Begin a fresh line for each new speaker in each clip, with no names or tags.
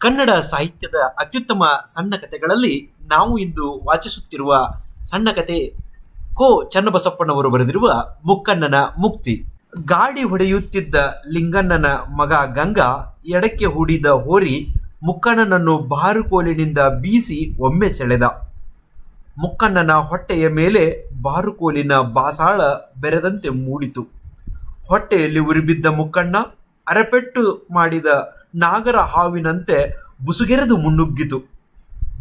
ಕನ್ನಡ ಸಾಹಿತ್ಯದ ಅತ್ಯುತ್ತಮ ಸಣ್ಣ ಕಥೆಗಳಲ್ಲಿ ನಾವು ಇಂದು ವಾಚಿಸುತ್ತಿರುವ ಸಣ್ಣ ಕತೆ ಕೋ ಚನ್ನಬಸಪ್ಪನವರು ಬರೆದಿರುವ ಮುಕ್ಕಣ್ಣನ ಮುಕ್ತಿ. ಗಾಡಿ ಹೊಡೆಯುತ್ತಿದ್ದ ಲಿಂಗಣ್ಣನ ಮಗ ಗಂಗಾ ಎಡಕ್ಕೆ ಹೂಡಿದ ಹೋರಿ ಮುಕ್ಕಣ್ಣನನ್ನು ಬಾರುಕೋಲಿನಿಂದ ಬೀಸಿ ಒಮ್ಮೆ ಸೆಳೆದ. ಮುಕ್ಕಣ್ಣನ ಹೊಟ್ಟೆಯ ಮೇಲೆ ಬಾರುಕೋಲಿನ ಬಾಸಾಳ ಬೆರೆದಂತೆ ಮೂಡಿತು. ಹೊಟ್ಟೆಯಲ್ಲಿ ಉರಿಬಿದ್ದ ಮುಕ್ಕಣ್ಣ ಅರಪೆಟ್ಟು ಮಾಡಿದ ನಾಗರ ಹಾವಿನಂತೆ ಬುಸುಗೆರೆದು ಮುನ್ನುಗ್ಗಿತು.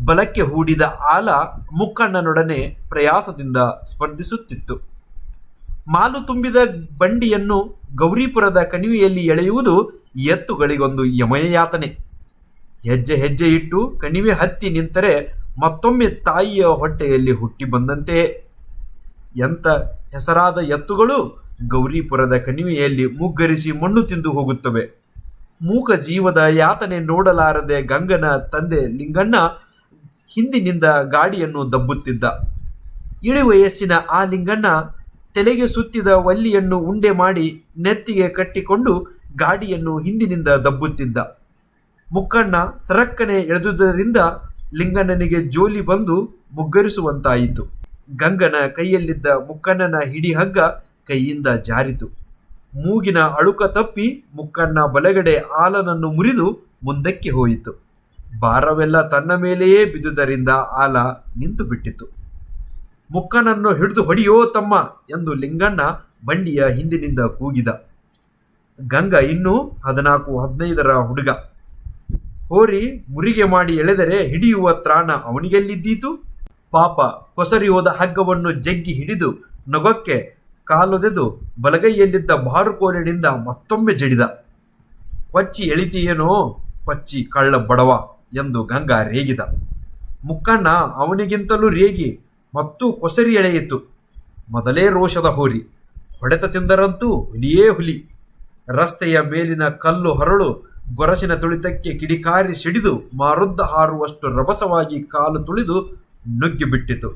ಬಲಕ್ಕೆ ಹೂಡಿದ ಆಲ ಮುಕ್ಕಣ್ಣನೊಡನೆ ಪ್ರಯಾಸದಿಂದ ಸ್ಪರ್ಧಿಸುತ್ತಿತ್ತು. ಮಾಲು ತುಂಬಿದ ಬಂಡಿಯನ್ನು ಗೌರಿಪುರದ ಕಣಿವೆಯಲ್ಲಿ ಎಳೆಯುವುದು ಎತ್ತುಗಳಿಗೊಂದು ಯಮಯಾತನೆ. ಹೆಜ್ಜೆ ಹೆಜ್ಜೆ ಇಟ್ಟು ಕಣಿವೆ ಹತ್ತಿ ನಿಂತರೆ ಮತ್ತೊಮ್ಮೆ ತಾಯಿಯ ಹೊಟ್ಟೆಯಲ್ಲಿ ಹುಟ್ಟಿ ಬಂದಂತೆಯೇ ಎಂಥ ಹೆಸರಾದ ಎತ್ತುಗಳು ಗೌರಿಪುರದ ಕಣಿವೆಯಲ್ಲಿ ಮುಗ್ಗರಿಸಿ ಮಣ್ಣು ತಿಂದು ಹೋಗುತ್ತವೆ. ಮೂಕ ಜೀವದ ಯಾತನೆ ನೋಡಲಾರದೆ ಗಂಗನ ತಂದೆ ಲಿಂಗಣ್ಣ ಹಿಂದಿನಿಂದ ಗಾಡಿಯನ್ನು ದಬ್ಬುತ್ತಿದ್ದ. ಇಳಿ ವಯಸ್ಸಿನ ಆ ಲಿಂಗಣ್ಣ ತಲೆಗೆ ಸುತ್ತಿದ ವಲ್ಲಿಯನ್ನು ಉಂಡೆ ಮಾಡಿ ನೆತ್ತಿಗೆ ಕಟ್ಟಿಕೊಂಡು ಗಾಡಿಯನ್ನು ಹಿಂದಿನಿಂದ ದಬ್ಬುತ್ತಿದ್ದ. ಮುಕ್ಕಣ್ಣ ಸರಕ್ಕನೆ ಎಳೆದುದರಿಂದ ಲಿಂಗಣ್ಣನಿಗೆ ಜೋಲಿ ಬಂದು ಮುಗ್ಗರಿಸುವಂತಾಯಿತು. ಗಂಗನ ಕೈಯಲ್ಲಿದ್ದ ಮುಕ್ಕಣ್ಣನ ಹಿಡಿ ಹಗ್ಗ ಕೈಯಿಂದ ಜಾರಿತು. ಮೂಗಿನ ಅಳುಕ ತಪ್ಪಿ ಮುಕ್ಕಣ್ಣ ಬಲಗಡೆ ಆಲನನ್ನು ಮುರಿದು ಮುಂದಕ್ಕೆ ಹೋಯಿತು. ಭಾರವೆಲ್ಲ ತನ್ನ ಮೇಲೆಯೇ ಬಿದ್ದುದರಿಂದ ಆಲ ನಿಂತು ಬಿಟ್ಟಿತು. ಮುಕ್ಕನನ್ನು ಹಿಡಿದು ಹೊಡಿಯೋ ತಮ್ಮ ಎಂದು ಲಿಂಗಣ್ಣ ಬಂಡಿಯ ಹಿಂದಿನಿಂದ ಕೂಗಿದ. ಗಂಗ ಇನ್ನೂ ಹದಿನಾಲ್ಕು, ಹದಿನೈದರ ಹುಡುಗ. ಹೋರಿ ಮುರಿಗೆ ಮಾಡಿ ಎಳೆದರೆ ಹಿಡಿಯುವ ತ್ರಾಣ ಅವನಿಗೆಲ್ಲಿದ್ದೀತು? ಪಾಪ ಕೊಸರಿ ಹೋದ ಹಗ್ಗವನ್ನು ಜಗ್ಗಿ ಹಿಡಿದು ನೊಗಕ್ಕೆ ಕಾಲೊದೆದು ಬಲಗೈಯಲ್ಲಿದ್ದ ಬಾರುಕೋಲಿನಿಂದ ಮತ್ತೊಮ್ಮೆ ಜಡಿದ. ಕೊಚ್ಚಿ ಎಳಿತೀಯೇನೋ ಕೊಚ್ಚಿ ಕಳ್ಳ ಬಡವ ಎಂದು ಗಂಗಾ ರೇಗಿದ. ಮುಕ್ಕಣ್ಣ ಅವನಿಗಿಂತಲೂ ರೇಗಿ, ಮತ್ತು ಕೊಸರಿ ಎಳೆಯಿತು. ಮೊದಲೇ ರೋಷದ ಹೋರಿ, ಹೊಡೆತ ತಿಂದರಂತೂ ಹುಲಿಯೇ ಹುಲಿ. ರಸ್ತೆಯ ಮೇಲಿನ ಕಲ್ಲು ಹರಳು, ಗೊರಸಿನ ತುಳಿತಕ್ಕೆ ಕಿಡಿಕಾರಿ ಸಿಡಿದು, ಮಾರುದ್ದ ಹಾರುವಷ್ಟು ರಭಸವಾಗಿ ಕಾಲು ತುಳಿದು ನುಗ್ಗಿಬಿಟ್ಟಿತು.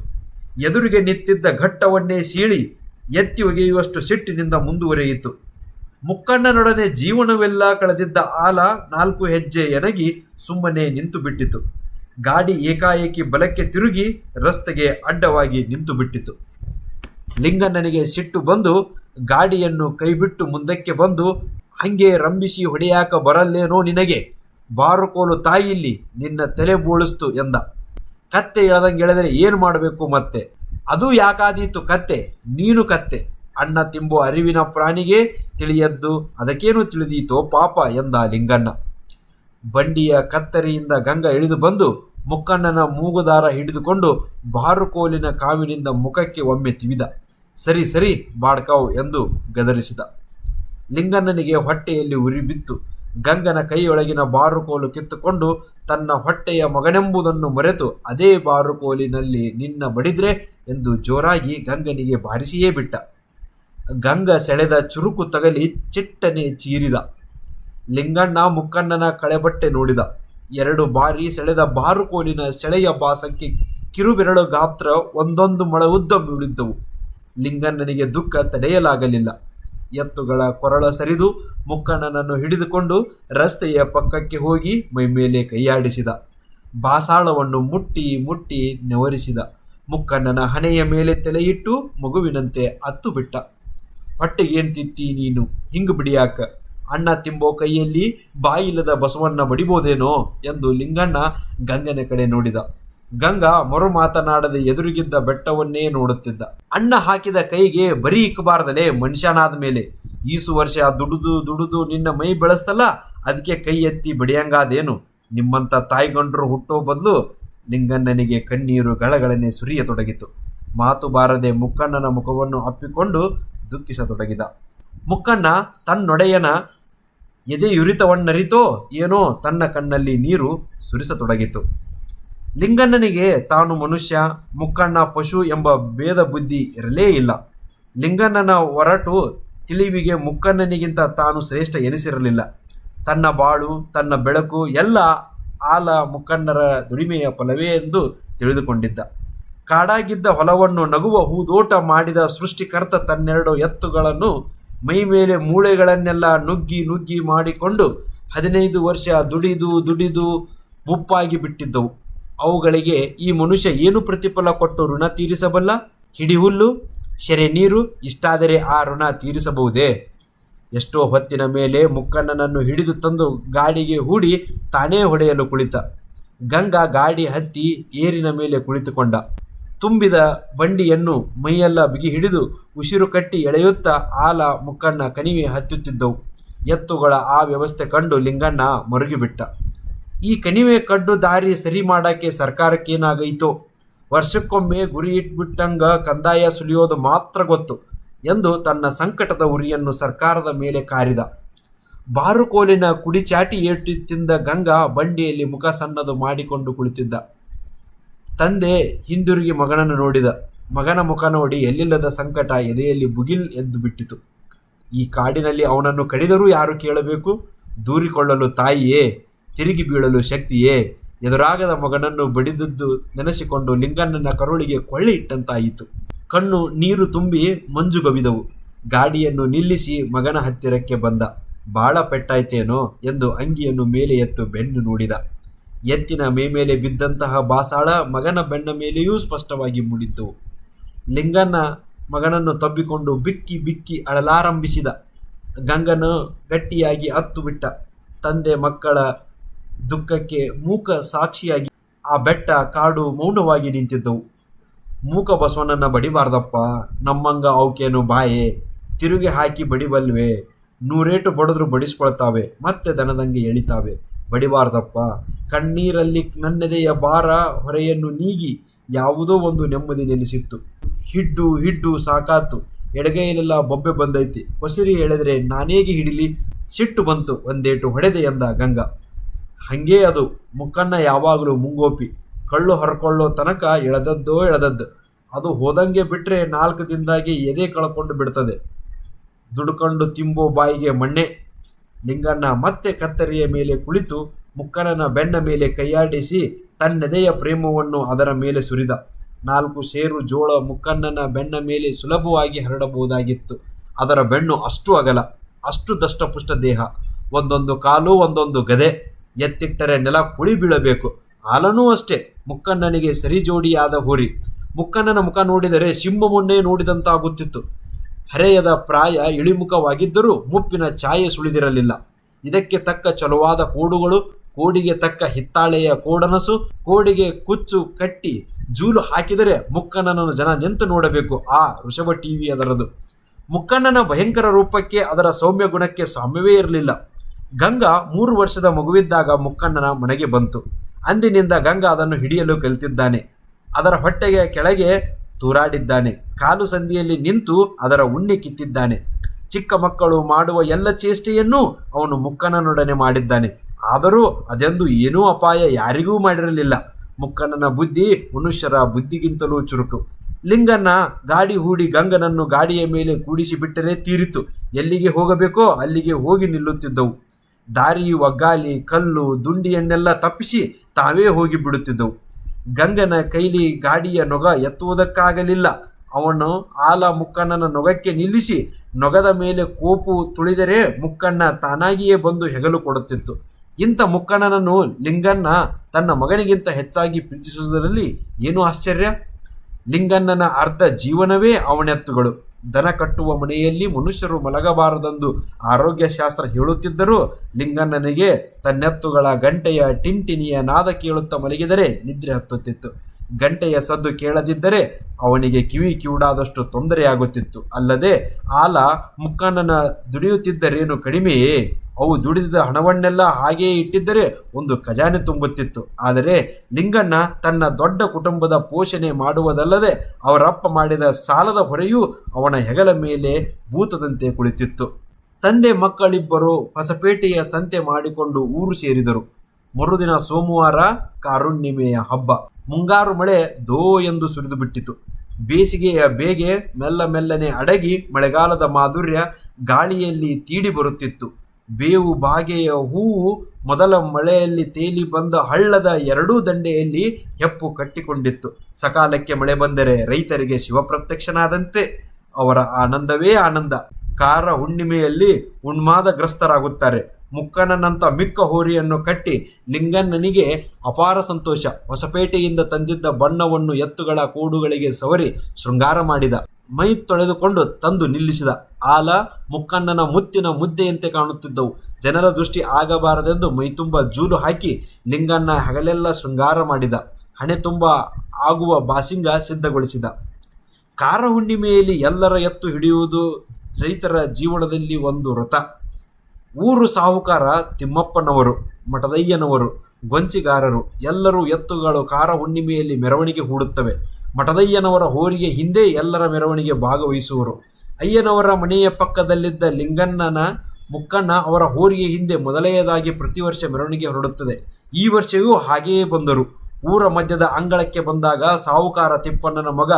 ಎದುರಿಗೆ ನಿಂತಿದ್ದ ಘಟ್ಟವನ್ನೇ ಸೀಳಿ ಎತ್ತಿ ಒಗೆಯುವಷ್ಟು ಸಿಟ್ಟಿನಿಂದ ಮುಂದುವರೆಯಿತು. ಮುಕ್ಕಣ್ಣನೊಡನೆ ಜೀವನವೆಲ್ಲ ಕಳೆದಿದ್ದ ಆಲ ನಾಲ್ಕು ಹೆಜ್ಜೆ ಎನಗಿ ಸುಮ್ಮನೆ ನಿಂತು ಬಿಟ್ಟಿತು ಗಾಡಿ ಏಕಾಏಕಿ ಬಲಕ್ಕೆ ತಿರುಗಿ ರಸ್ತೆಗೆ ಅಡ್ಡವಾಗಿ ನಿಂತು ಬಿಟ್ಟಿತು ಲಿಂಗಣ್ಣನಿಗೆ ಸಿಟ್ಟು ಬಂದು ಗಾಡಿಯನ್ನು ಕೈಬಿಟ್ಟು ಮುಂದಕ್ಕೆ ಬಂದು, ಹಂಗೆ ರಂಬಿಸಿ ಹೊಡೆಯಾಕ ಬರಲ್ಲೇನೋ ನಿನಗೆ? ಬಾರುಕೋಲು ತಾಯಿಲ್ಲಿ ನಿನ್ನ ತಲೆ ಬೋಳಿಸ್ತು ಎಂದ. ಕತ್ತೆ ಎಳೆದಂಗೆ ಎಳೆದರೆ ಏನು ಮಾಡಬೇಕು ಮತ್ತೆ? ಅದು ಯಾಕಾದೀತು ಕತ್ತೆ, ನೀನು ಕತ್ತೆ. ಅಣ್ಣ ತಿಂಬು ಅರಿವಿನ ಪ್ರಾಣಿಗೆ ತಿಳಿಯದ್ದು, ಅದಕ್ಕೇನು ತಿಳಿದೀತೋ ಪಾಪ ಎಂದ ಲಿಂಗಣ್ಣ. ಬಂಡಿಯ ಕತ್ತರಿಯಿಂದ ಗಂಗ ಇಳಿದು ಬಂದು ಮುಕ್ಕಣ್ಣನ ಮೂಗುದಾರ ಹಿಡಿದುಕೊಂಡು ಬಾರುಕೋಲಿನ ಕಾವಿನಿಂದ ಮುಖಕ್ಕೆ ಒಮ್ಮೆ ತಿವಿದ. ಸರಿ ಸರಿ, ಬಾಡ್ಕಾವು ಎಂದು ಗದರಿಸಿದ. ಲಿಂಗಣ್ಣನಿಗೆ ಹೊಟ್ಟೆಯಲ್ಲಿ ಉರಿ ಬಿತ್ತು. ಗಂಗನ ಕೈಯೊಳಗಿನ ಬಾರುಕೋಲು ಕಿತ್ತುಕೊಂಡು ತನ್ನ ಹೊಟ್ಟೆಯ ಮಗನೆಂಬುದನ್ನು ಮರೆತು ಅದೇ ಬಾರುಕೋಲಿನಲ್ಲಿ ನಿನ್ನ ಬಡಿದ್ರೆ ಎಂದು ಜೋರಾಗಿ ಗಂಗನಿಗೆ ಬಾರಿಸಿಯೇ ಬಿಟ್ಟ. ಗಂಗ ಸೆಳೆದ ಚುರುಕು ತಗಲಿ ಚಿಟ್ಟನೆ ಚೀರಿದ. ಲಿಂಗಣ್ಣ ಮುಕ್ಕಣ್ಣನ ಕಳೆಬಟ್ಟೆ ನೋಡಿದ. ಎರಡು ಬಾರಿ ಸೆಳೆದ ಬಾರುಕೋಲಿನ ಸೆಳೆಯ ಬಾಸಕ್ಕೆ ಕಿರುಬೆರಳು ಗಾತ್ರ ಒಂದೊಂದು ಮೊಳ ಉದ್ದ ಮೂಡಿದ್ದವು. ಲಿಂಗಣ್ಣನಿಗೆ ದುಃಖ ತಡೆಯಲಾಗಲಿಲ್ಲ. ಎತ್ತುಗಳ ಕೊರಳ ಸರಿದು ಮುಕ್ಕಣ್ಣನನ್ನು ಹಿಡಿದುಕೊಂಡು ರಸ್ತೆಯ ಪಕ್ಕಕ್ಕೆ ಹೋಗಿ ಮೈಮೇಲೆ ಕೈಯಾಡಿಸಿದ. ಬಾಸಾಳವನ್ನು ಮುಟ್ಟಿ ಮುಟ್ಟಿ ನೆವರಿಸಿದ. ಮುಕ್ಕಣ್ಣನ ಹಣೆಯ ಮೇಲೆ ತಲೆಯಿಟ್ಟು ಮಗುವಿನಂತೆ ಅತ್ತು ಬಿಟ್ಟ ಹೊಟ್ಟೆಗೇನ್ ತಿತ್ತಿ ನೀನು? ಹಿಂಗ್ ಬಿಡಿಯಾಕ? ಅಣ್ಣ ತಿಂಬೋ ಕೈಯಲ್ಲಿ ಬಾಯಿಲ್ಲದ ಬಸವನ್ನ ಬಡಿಬೋದೇನೋ? ಎಂದು ಲಿಂಗಣ್ಣ ಗಂಗನ ಕಡೆ ನೋಡಿದ. ಗಂಗಾ ಮರು ಮಾತನಾಡದೆ ಎದುರಿಗಿದ್ದ ಬೆಟ್ಟವನ್ನೇ ನೋಡುತ್ತಿದ್ದ. ಅಣ್ಣ ಹಾಕಿದ ಕೈಗೆ ಬರೀ ಇಕ್ಕಬಾರ್ದಲೇ ಮನುಷ್ಯನಾದ ಮೇಲೆ. ಈಸು ವರ್ಷ ದುಡುದು ದುಡುದು ನಿನ್ನ ಮೈ ಬೆಳೆಸ್ತಲ್ಲ ಅದಕ್ಕೆ ಕೈ ಎತ್ತಿ ಬಿಡಿಯಂಗಾದೇನು? ನಿಮ್ಮಂಥ ತಾಯಿಗಂಡ್ರು ಹುಟ್ಟೋ ಬದಲು ಲಿಂಗಣ್ಣನಿಗೆ ಕಣ್ಣೀರು ಗಳಗಳನೆ ಸುರಿಯತೊಡಗಿತು. ಮಾತು ಬಾರದೆ ಮುಕ್ಕಣ್ಣನ ಮುಖವನ್ನು ಅಪ್ಪಿಕೊಂಡು ದುಃಖಿಸತೊಡಗಿದ. ಮುಕ್ಕಣ್ಣ ತನ್ನೊಡೆಯನ ಎದೆಯುರಿತವನ್ನರಿತೋ ಏನೋ ತನ್ನ ಕಣ್ಣಲ್ಲಿ ನೀರು ಸುರಿಸತೊಡಗಿತು. ಲಿಂಗಣ್ಣನಿಗೆ ತಾನು ಮನುಷ್ಯ, ಮುಕ್ಕಣ್ಣ, ಪಶು ಎಂಬ ಭೇದ ಬುದ್ಧಿ ಇರಲೇ ಇಲ್ಲ. ಲಿಂಗಣ್ಣನ ಹೊರಟು ತಿಳಿವಿಗೆ ಮುಕ್ಕಣ್ಣನಿಗಿಂತ ತಾನು ಶ್ರೇಷ್ಠ ಎನಿಸಿರಲಿಲ್ಲ. ತನ್ನ ಬಾಳು, ತನ್ನ ಬೆಳಕು ಎಲ್ಲ ಆಲ ಮುಕ್ಕಣ್ಣರ ದುಡಿಮೆಯ ಫಲವೇ ಎಂದು ತಿಳಿದುಕೊಂಡಿದ್ದ. ಕಾಡಾಗಿದ್ದ ಹೊಲವನ್ನು ನಗುವ ಹೂದೋಟ ಮಾಡಿದ ಸೃಷ್ಟಿಕರ್ತ ತನ್ನೆರಡು ಎತ್ತುಗಳನ್ನು ಮೈ ಮೇಲೆ ಮೂಳೆಗಳನ್ನೆಲ್ಲ ನುಗ್ಗಿ ನುಗ್ಗಿ ಮಾಡಿಕೊಂಡು ಹದಿನೈದು ವರ್ಷ ದುಡಿದು ದುಡಿದು ಮುಪ್ಪಾಗಿ ಬಿಟ್ಟಿದ್ದವು. ಅವುಗಳಿಗೆ ಈ ಮನುಷ್ಯ ಏನು ಪ್ರತಿಫಲ ಕೊಟ್ಟು ಋಣ ತೀರಿಸಬಲ್ಲ? ಹಿಡಿ ಹುಲ್ಲು ಶೆರೆ ನೀರು, ಇಷ್ಟಾದರೆ ಆ ಋಣ ತೀರಿಸಬಹುದೇ? ಎಷ್ಟೋ ಹೊತ್ತಿನ ಮೇಲೆ ಮುಕ್ಕಣ್ಣನನ್ನು ಹಿಡಿದು ತಂದು ಗಾಡಿಗೆ ಹೂಡಿ ತಾನೇ ಹೊಡೆಯಲು ಕುಳಿತ. ಗಂಗಾ ಗಾಡಿ ಹತ್ತಿ ಏರಿನ ಮೇಲೆ ಕುಳಿತುಕೊಂಡ. ತುಂಬಿದ ಬಂಡಿಯನ್ನು ಮೈಯೆಲ್ಲ ಬಿಗಿ ಹಿಡಿದು ಉಸಿರು ಕಟ್ಟಿ ಎಳೆಯುತ್ತಾ ಆಲ ಮುಕ್ಕಣ್ಣ ಕಣಿವೆ ಹತ್ತುತ್ತಿದ್ದವು. ಎತ್ತುಗಳ ಆ ವ್ಯವಸ್ಥೆ ಕಂಡು ಲಿಂಗಣ್ಣ ಮರುಗಿಬಿಟ್ಟ. ಈ ಕಣಿವೆ ಕಡ್ಡು ದಾರಿ ಸರಿ ಮಾಡಕ್ಕೆ ಸರ್ಕಾರಕ್ಕೇನಾಗೈತೋ? ವರ್ಷಕ್ಕೊಮ್ಮೆ ಗುರಿ ಇಟ್ಬಿಟ್ಟಂಗ ಕಂದಾಯ ಸುಲಿಯೋದು ಮಾತ್ರ ಗೊತ್ತು ಎಂದು ತನ್ನ ಸಂಕಟದ ಉರಿಯನ್ನು ಸರ್ಕಾರದ ಮೇಲೆ ಕಾರಿದ. ಬಾರುಕೋಲಿನ ಕುಡಿಚಾಟಿ ಏಟು ತಿಂದ ಗಂಗಾ ಬಂಡಿಯಲ್ಲಿ ಮುಖ ಸಣ್ಣದು ಮಾಡಿಕೊಂಡು ಕುಳಿತಿದ್ದ. ತಂದೆ ಹಿಂದಿರುಗಿ ಮಗನನ್ನು ನೋಡಿದ. ಮಗನ ಮುಖ ನೋಡಿ ಎಲ್ಲಿಲ್ಲದ ಸಂಕಟ ಎದೆಯಲ್ಲಿ ಬುಗಿಲ್ ಎದ್ದು ಬಿಟ್ಟಿತು. ಈ ಕಾಡಿನಲ್ಲಿ ಅವನನ್ನು ಕಡಿದರೂ ಯಾರು ಕೇಳಬೇಕು? ದೂರಿಕೊಳ್ಳಲು ತಾಯಿಯೇ? ತಿರುಗಿ ಬೀಳಲು ಶಕ್ತಿಯೇ? ಎದುರಾಗದ ಮಗನನ್ನು ಬಡಿದದ್ದು ನೆನೆಸಿಕೊಂಡು ಲಿಂಗಣ್ಣನ ಕರುಳಿಗೆ ಕೊಳ್ಳೆ ಇಟ್ಟಂತಾಯಿತು. ಕಣ್ಣು ನೀರು ತುಂಬಿ ಮಂಜುಗವಿದವು. ಗಾಡಿಯನ್ನು ನಿಲ್ಲಿಸಿ ಮಗನ ಹತ್ತಿರಕ್ಕೆ ಬಂದ. ಬಾಳ ಪೆಟ್ಟಾಯ್ತೇನೋ? ಎಂದು ಅಂಗಿಯನ್ನು ಮೇಲೆ ಎತ್ತು ಬೆನ್ನು ನೋಡಿದ. ಎತ್ತಿನ ಮೇಮೇಲೆ ಬಿದ್ದಂತಹ ಬಾಸಾಳ ಮಗನ ಬೆನ್ನ ಮೇಲೆಯೂ ಸ್ಪಷ್ಟವಾಗಿ ಮೂಡಿದ್ದವು ಲಿಂಗಣ್ಣ ಮಗನನ್ನು ತಬ್ಬಿಕೊಂಡು ಬಿಕ್ಕಿ ಬಿಕ್ಕಿ ಅಳಲಾರಂಭಿಸಿದ. ಗಂಗನು ಗಟ್ಟಿಯಾಗಿ ಹತ್ತು ಬಿಟ್ಟ. ತಂದೆ ಮಕ್ಕಳ ದುಃಖಕ್ಕೆ ಮೂಕ ಸಾಕ್ಷಿಯಾಗಿ ಆ ಬೆಟ್ಟ ಕಾಡು ಮೌನವಾಗಿ ನಿಂತಿದ್ದವು. ಮೂಕ ಬಸವಣ್ಣನ ಬಡಿಬಾರ್ದಪ್ಪ, ನಮ್ಮಂಗ ಅವಕೇನು ಬಾಯೆ, ತಿರುಗಿ ಹಾಕಿ ಬಡಿಬಲ್ವೆ, ನೂರೇಟು ಬಡಿದ್ರು ಬಡಿಸ್ಕೊಳ್ತಾವೆ, ಮತ್ತೆ ದನದಂಗೆ ಎಳಿತಾವೆ. ಬಡಿಬಾರ್ದಪ್ಪ, ಕಣ್ಣೀರಲ್ಲಿ ನನ್ನೆದೆಯ ಭಾರ ಹೊರೆಯನ್ನು ನೀಗಿ ಯಾವುದೋ ಒಂದು ನೆಮ್ಮದಿ ನೆಲೆಸಿತ್ತು. ಹಿಡ್ಡು ಹಿಡ್ಡು ಸಾಕಾತು, ಎಡಗೈಲೆಲ್ಲ ಬೊಬ್ಬೆ ಬಂದೈತಿ. ಹೊಸಿರಿ ಎಳೆದ್ರೆ ನಾನೇಗೆ ಹಿಡಿಲಿ, ಸಿಟ್ಟು ಬಂತು, ಒಂದೇಟು ಹೊಡೆದೆ ಎಂದ ಗಂಗಾ. ಹಂಗೇ ಅದು. ಮುಖನ್ನ ಯಾವಾಗಲೂ ಮುಂಗೋಪಿ. ಕಳ್ಳು ಹರ್ಕೊಳ್ಳೋ ತನಕ ಎಳೆದದ್ದೋ ಎಳೆದದ್ದು. ಅದು ಹೋದಂಗೆ ಬಿಟ್ರೆ ನಾಲ್ಕು ದಿನದಾಗಿ ಎದೆ ಕಳ್ಕೊಂಡು ಬಿಡ್ತದೆ. ದುಡ್ಕೊಂಡು ತಿಂಬೋ ಬಾಯಿಗೆ ಮಣ್ಣೆ. ಲಿಂಗಣ್ಣ ಮತ್ತೆ ಕತ್ತರಿಯ ಮೇಲೆ ಕುಳಿತು ಮುಕ್ಕಣ್ಣನ ಬೆನ್ನ ಮೇಲೆ ಕೈಯಾಡಿಸಿ ತನ್ನೆದೆಯ ಪ್ರೇಮವನ್ನು ಅದರ ಮೇಲೆ ಸುರಿದ. ನಾಲ್ಕು ಸೇರು ಜೋಳ ಮುಕ್ಕಣ್ಣನ ಬೆನ್ನ ಮೇಲೆ ಸುಲಭವಾಗಿ ಹರಡಬಹುದಾಗಿತ್ತು. ಅದರ ಬೆನ್ನು ಅಷ್ಟು ಅಗಲ, ಅಷ್ಟು ದಷ್ಟಪುಷ್ಟ ದೇಹ. ಒಂದೊಂದು ಕಾಲು, ಒಂದೊಂದು ಗದೆ. ಎತ್ತಿಟ್ಟರೆ ನೆಲ ಕುಳಿ ಬೀಳಬೇಕು. ಹಾಲನೂ ಅಷ್ಟೇ, ಮುಕ್ಕಣ್ಣನಿಗೆ ಸರಿ ಜೋಡಿಯಾದ ಹೋರಿ. ಮುಕ್ಕಣ್ಣನ ಮುಖ ನೋಡಿದರೆ ಸಿಂಹ ಮುನ್ನೇ ನೋಡಿದಂತಾಗುತ್ತಿತ್ತು. ಹರೆಯದ ಪ್ರಾಯ ಇಳಿಮುಖವಾಗಿದ್ದರೂ ಮುಪ್ಪಿನ ಛಾಯೆ ಸುಳಿದಿರಲಿಲ್ಲ. ಇದಕ್ಕೆ ತಕ್ಕ ಚಲುವಾದ ಕೋಡುಗಳು, ಕೋಡಿಗೆ ತಕ್ಕ ಹಿತ್ತಾಳೆಯ ಕೋಡನಸು, ಕೋಡಿಗೆ ಕುಚ್ಚು ಕಟ್ಟಿ ಜೂಲು ಹಾಕಿದರೆ ಮುಕ್ಕಣ್ಣನನ್ನು ಜನ ನಿಂತು ನೋಡಬೇಕು, ಆ ಋಷಭ ಟಿವಿ ಅದರದು ಮುಕ್ಕಣ್ಣನ ಭಯಂಕರ ರೂಪಕ್ಕೆ ಅದರ ಸೌಮ್ಯ ಗುಣಕ್ಕೆ ಸಾಮ್ಯವೇ ಇರಲಿಲ್ಲ. ಗಂಗಾ ಮೂರು ವರ್ಷದ ಮಗುವಿದ್ದಾಗ ಮುಕ್ಕಣ್ಣನ ಮನೆಗೆ ಬಂತು. ಅಂದಿನಿಂದ ಗಂಗಾ ಅದನ್ನು ಹಿಡಿಯಲು ಕಲಿತಿದ್ದಾನೆ. ಅದರ ಹೊಟ್ಟೆಗೆ ಕೆಳಗೆ ತೂರಾಡಿದ್ದಾನೆ. ಕಾಲು ಸಂದಿಯಲ್ಲಿ ನಿಂತು ಅದರ ಉಣ್ಣೆ ಕಿತ್ತಿದ್ದಾನೆ. ಚಿಕ್ಕ ಮಕ್ಕಳು ಮಾಡುವ ಎಲ್ಲ ಚೇಷ್ಟೆಯನ್ನೂ ಅವನು ಮುಕ್ಕಣ್ಣನೊಡನೆ ಮಾಡಿದ್ದಾನೆ. ಆದರೂ ಅದೆಂದು ಏನೂ ಅಪಾಯ ಯಾರಿಗೂ ಮಾಡಿರಲಿಲ್ಲ. ಮುಕ್ಕಣ್ಣನ ಬುದ್ಧಿ ಮನುಷ್ಯರ ಬುದ್ಧಿಗಿಂತಲೂ ಚುರುಕು. ಲಿಂಗನ್ನ ಗಾಡಿ ಹೂಡಿ ಗಂಗನನ್ನು ಗಾಡಿಯ ಮೇಲೆ ಕೂಡಿಸಿ ಬಿಟ್ಟರೆ ತೀರಿತು. ಎಲ್ಲಿಗೆ ಹೋಗಬೇಕೋ ಅಲ್ಲಿಗೆ ಹೋಗಿ ನಿಲ್ಲುತ್ತಿದ್ದವು. ದಾರಿ ಒಗ್ಗಾಲಿ, ಕಲ್ಲು, ದುಂಡಿಯನ್ನೆಲ್ಲ ತಪ್ಪಿಸಿ ತಾವೇ ಹೋಗಿ ಬಿಡುತ್ತಿದ್ದವು. ಗಂಗನ ಕೈಲಿ ಗಾಡಿಯ ನೊಗ ಎತ್ತುವುದಕ್ಕಾಗಲಿಲ್ಲ. ಅವನು ಆಲ ಮುಕ್ಕಣ್ಣನ ನೊಗಕ್ಕೆ ನಿಲ್ಲಿಸಿ ನೊಗದ ಮೇಲೆ ಕೋಪು ತುಳಿದರೆ ಮುಕ್ಕಣ್ಣ ತಾನಾಗಿಯೇ ಬಂದು ಹೆಗಲು ಕೊಡುತ್ತಿತ್ತು. ಇಂಥ ಮುಕ್ಕಣ್ಣನನ್ನು ಲಿಂಗಣ್ಣ ತನ್ನ ಮಗನಿಗಿಂತ ಹೆಚ್ಚಾಗಿ ಪ್ರೀತಿಸುವುದರಲ್ಲಿ ಏನು ಆಶ್ಚರ್ಯ? ಲಿಂಗಣ್ಣನ ಅರ್ಧ ಜೀವನವೇ ಅವನೆತ್ತುಗಳು. ದನ ಕಟ್ಟುವ ಮನೆಯಲ್ಲಿ ಮನುಷ್ಯರು ಮಲಗಬಾರದೆಂದು ಆರೋಗ್ಯ ಶಾಸ್ತ್ರ ಹೇಳುತ್ತಿದ್ದರೂ ಲಿಂಗಣ್ಣನಿಗೆ ತನ್ನೆತ್ತುಗಳ ಗಂಟೆಯ ಟಿಂಟಿನಿಯ ನಾದ ಕೇಳುತ್ತಾ ಮಲಗಿದರೆ ನಿದ್ರೆ ಹತ್ತುತ್ತಿತ್ತು. ಗಂಟೆಯ ಸದ್ದು ಕೇಳದಿದ್ದರೆ ಅವನಿಗೆ ಕಿವಿ ಕಿವುಡಾದಷ್ಟು ತೊಂದರೆಯಾಗುತ್ತಿತ್ತು. ಅಲ್ಲದೆ ಆಲ ಮುಕ್ಕಣ್ಣನ ದುಡಿಯುತ್ತಿದ್ದರೇನು ಕಡಿಮೆಯೇ? ಅವು ದುಡಿದ ಹಣವನ್ನೆಲ್ಲ ಹಾಗೆಯೇ ಇಟ್ಟಿದ್ದರೆ ಒಂದು ಖಜಾನೆ ತುಂಬುತ್ತಿತ್ತು. ಆದರೆ ಲಿಂಗಣ್ಣ ತನ್ನ ದೊಡ್ಡ ಕುಟುಂಬದ ಪೋಷಣೆ ಮಾಡುವುದಲ್ಲದೆ ಅವರಪ್ಪ ಮಾಡಿದ ಸಾಲದ ಹೊರೆಯೂ ಅವನ ಹೆಗಲ ಮೇಲೆ ಭೂತದಂತೆ ಕುಳಿತಿತ್ತು. ತಂದೆ ಮಕ್ಕಳಿಬ್ಬರು ಹೊಸಪೇಟೆಯ ಸಂತೆ ಮಾಡಿಕೊಂಡು ಊರು ಸೇರಿದರು. ಮರುದಿನ ಸೋಮವಾರ ಕಾರುಣ್ಣಿಮೆಯ ಹಬ್ಬ. ಮುಂಗಾರು ಮಳೆ ದೋ ಎಂದು ಸುರಿದು ಬಿಟ್ಟಿತು. ಬೇಸಿಗೆಯ ಬೇಗೆ ಮೆಲ್ಲ ಮೆಲ್ಲನೆ ಅಡಗಿ ಮಳೆಗಾಲದ ಮಾಧುರ್ಯ ಗಾಳಿಯಲ್ಲಿ ತೀಡಿ ಬರುತ್ತಿತ್ತು. ಬೇವು ಬಾಗೆಯ ಹೂವು ಮೊದಲ ಮಳೆಯಲ್ಲಿ ತೇಲಿ ಬಂದ ಹಳ್ಳದ ಎರಡೂ ದಂಡೆಯಲ್ಲಿ ಹೆಪ್ಪು ಕಟ್ಟಿಕೊಂಡಿತ್ತು. ಸಕಾಲಕ್ಕೆ ಮಳೆ ಬಂದರೆ ರೈತರಿಗೆ ಶಿವಪ್ರತ್ಯಕ್ಷನಾದಂತೆ ಅವರ ಆನಂದವೇ ಆನಂದ. ಕಾರ ಹುಣ್ಣಿಮೆಯಲ್ಲಿ ಉನ್ಮಾದಗ್ರಸ್ತರಾಗುತ್ತಾರೆ ಮುಕ್ಕಣ್ಣನಂತ ಮಿಕ್ಕ ಹೋರಿಯನ್ನು ಕಟ್ಟಿ ಲಿಂಗಣ್ಣನಿಗೆ ಅಪಾರ ಸಂತೋಷ. ಹೊಸಪೇಟೆಯಿಂದ ತಂದಿದ್ದ ಬಣ್ಣವನ್ನು ಎತ್ತುಗಳ ಕೂಡುಗಳಿಗೆ ಸವರಿ ಶೃಂಗಾರ ಮಾಡಿದ. ಮೈ ತೊಳೆದುಕೊಂಡು ತಂದು ನಿಲ್ಲಿಸಿದ. ಆಲ, ಮುಕ್ಕಣ್ಣನ ಮುತ್ತಿನ ಮುದ್ದೆಯಂತೆ ಕಾಣುತ್ತಿದ್ದವು. ಜನರ ದೃಷ್ಟಿ ಆಗಬಾರದೆಂದು ಮೈ ತುಂಬ ಜೂಲು ಹಾಕಿ ಲಿಂಗಣ್ಣ ಹಗಲೆಲ್ಲ ಶೃಂಗಾರ ಮಾಡಿದ. ಹಣೆ ತುಂಬ ಆಗುವ ಬಾಸಿಂಗ ಸಿದ್ಧಗೊಳಿಸಿದ. ಕಾರ ಹುಣ್ಣಿಮೆಯಲ್ಲಿ ಎಲ್ಲರ ಎತ್ತು ಹಿಡಿಯುವುದು ರೈತರ ಜೀವನದಲ್ಲಿ ಒಂದು ವ್ರತ. ಊರು ಸಾಹುಕಾರ ತಿಮ್ಮಪ್ಪನವರು, ಮಠದಯ್ಯನವರು, ಗೊಂಚಿಗಾರರು, ಎಲ್ಲರೂ ಎತ್ತುಗಳು ಕಾರ ಹುಣ್ಣಿಮೆಯಲ್ಲಿ ಮೆರವಣಿಗೆ ಹೂಡುತ್ತವೆ. ಮಠದಯ್ಯನವರ ಹೋರಿಗೆ ಹಿಂದೆ ಎಲ್ಲರ ಮೆರವಣಿಗೆ ಭಾಗವಹಿಸುವರು. ಅಯ್ಯನವರ ಮನೆಯ ಪಕ್ಕದಲ್ಲಿದ್ದ ಲಿಂಗಣ್ಣನ ಮುಕ್ಕಣ್ಣ ಅವರ ಹೋರಿಗೆ ಹಿಂದೆ ಮೊದಲನೆಯದಾಗಿ ಪ್ರತಿ ವರ್ಷ ಮೆರವಣಿಗೆ ಹೊರಡುತ್ತದೆ. ಈ ವರ್ಷವೂ ಹಾಗೆಯೇ ಬಂದರು. ಊರ ಮಧ್ಯದ ಅಂಗಳಕ್ಕೆ ಬಂದಾಗ ಸಾಹುಕಾರ ತಿಪ್ಪಣ್ಣನ ಮಗ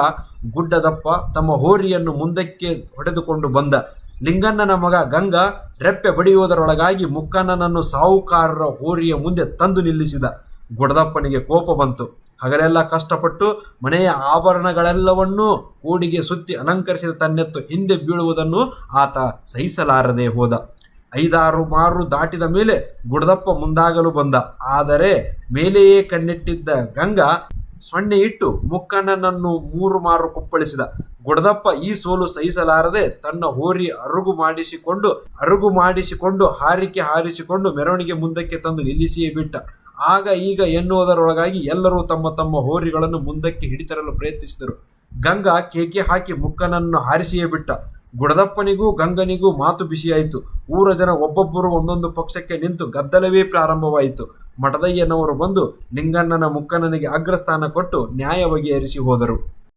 ಗುಡ್ಡದಪ್ಪ ತಮ್ಮ ಹೋರಿಯನ್ನು ಮುಂದಕ್ಕೆ ಹೊಡೆದುಕೊಂಡು ಬಂದ. ಲಿಂಗಣ್ಣನ ಮಗ ಗಂಗ ರೆಪ್ಪೆ ಬಡಿಯುವುದರೊಳಗಾಗಿ ಮುಕ್ಕಣ್ಣನನ್ನು ಸಾಹುಕಾರರ ಹೋರಿಯ ಮುಂದೆ ತಂದು ನಿಲ್ಲಿಸಿದ. ಗುಡದಪ್ಪನಿಗೆ ಕೋಪ ಬಂತು. ಹಗಲೆಲ್ಲ ಕಷ್ಟಪಟ್ಟು ಮನೆಯ ಆಭರಣಗಳೆಲ್ಲವನ್ನೂ ಕೂಡಿಗೆ ಸುತ್ತಿ ಅಲಂಕರಿಸಿದ ತನ್ನೆತ್ತು ಹಿಂದೆ ಬೀಳುವುದನ್ನು ಆತ ಸಹಿಸಲಾರದೆ ಹೋದ. ಐದಾರು ಮಾರು ದಾಟಿದ ಮೇಲೆ ಗುಡದಪ್ಪ ಮುಂದಾಗಲು ಬಂದ. ಆದರೆ ಮೇಲೆಯೇ ಕಣ್ಣಿಟ್ಟಿದ್ದ ಗಂಗಾ ಸೊನ್ನೆ ಇಟ್ಟು ಮುಕ್ಕಣ್ಣನನ್ನು ಮೂರು ಮಾರು ಕುಪ್ಪಳಿಸಿದ. ಗುಡದಪ್ಪ ಈ ಸೋಲು ಸಹಿಸಲಾರದೆ ತನ್ನ ಹೋರಿ ಅರುಗು ಮಾಡಿಸಿಕೊಂಡು ಅರುಗು ಮಾಡಿಸಿಕೊಂಡು, ಹಾರಿಕೆ ಹಾರಿಸಿಕೊಂಡು ಮೆರವಣಿಗೆ ಮುಂದಕ್ಕೆ ತಂದು ನಿಲ್ಲಿಸಿಯೇ ಬಿಟ್ಟ. ಆಗ ಈಗ ಎನ್ನುವುದರೊಳಗಾಗಿ ಎಲ್ಲರೂ ತಮ್ಮ ತಮ್ಮ ಹೋರಿಗಳನ್ನು ಮುಂದಕ್ಕೆ ಹಿಡಿತರಲು ಪ್ರಯತ್ನಿಸಿದರು. ಗಂಗಾ ಕೇಕೆ ಹಾಕಿ ಮುಕ್ಕನನ್ನು ಹಾರಿಸಿಯೇ ಬಿಟ್ಟ. ಗುಡದಪ್ಪನಿಗೂ ಗಂಗನಿಗೂ ಮಾತು ಬಿಸಿಯಾಯಿತು. ಊರ ಜನ ಒಬ್ಬೊಬ್ಬರು ಒಂದೊಂದು ಪಕ್ಷಕ್ಕೆ ನಿಂತು ಗದ್ದಲವೇ ಪ್ರಾರಂಭವಾಯಿತು. ಮಠದಯ್ಯನವರು ಬಂದು ಲಿಂಗಣ್ಣನ ಮುಕ್ಕನನಿಗೆ ಅಗ್ರಸ್ಥಾನ ಕೊಟ್ಟು ನ್ಯಾಯ ಬಗೆಹರಿಸಿ ಹೋದರು.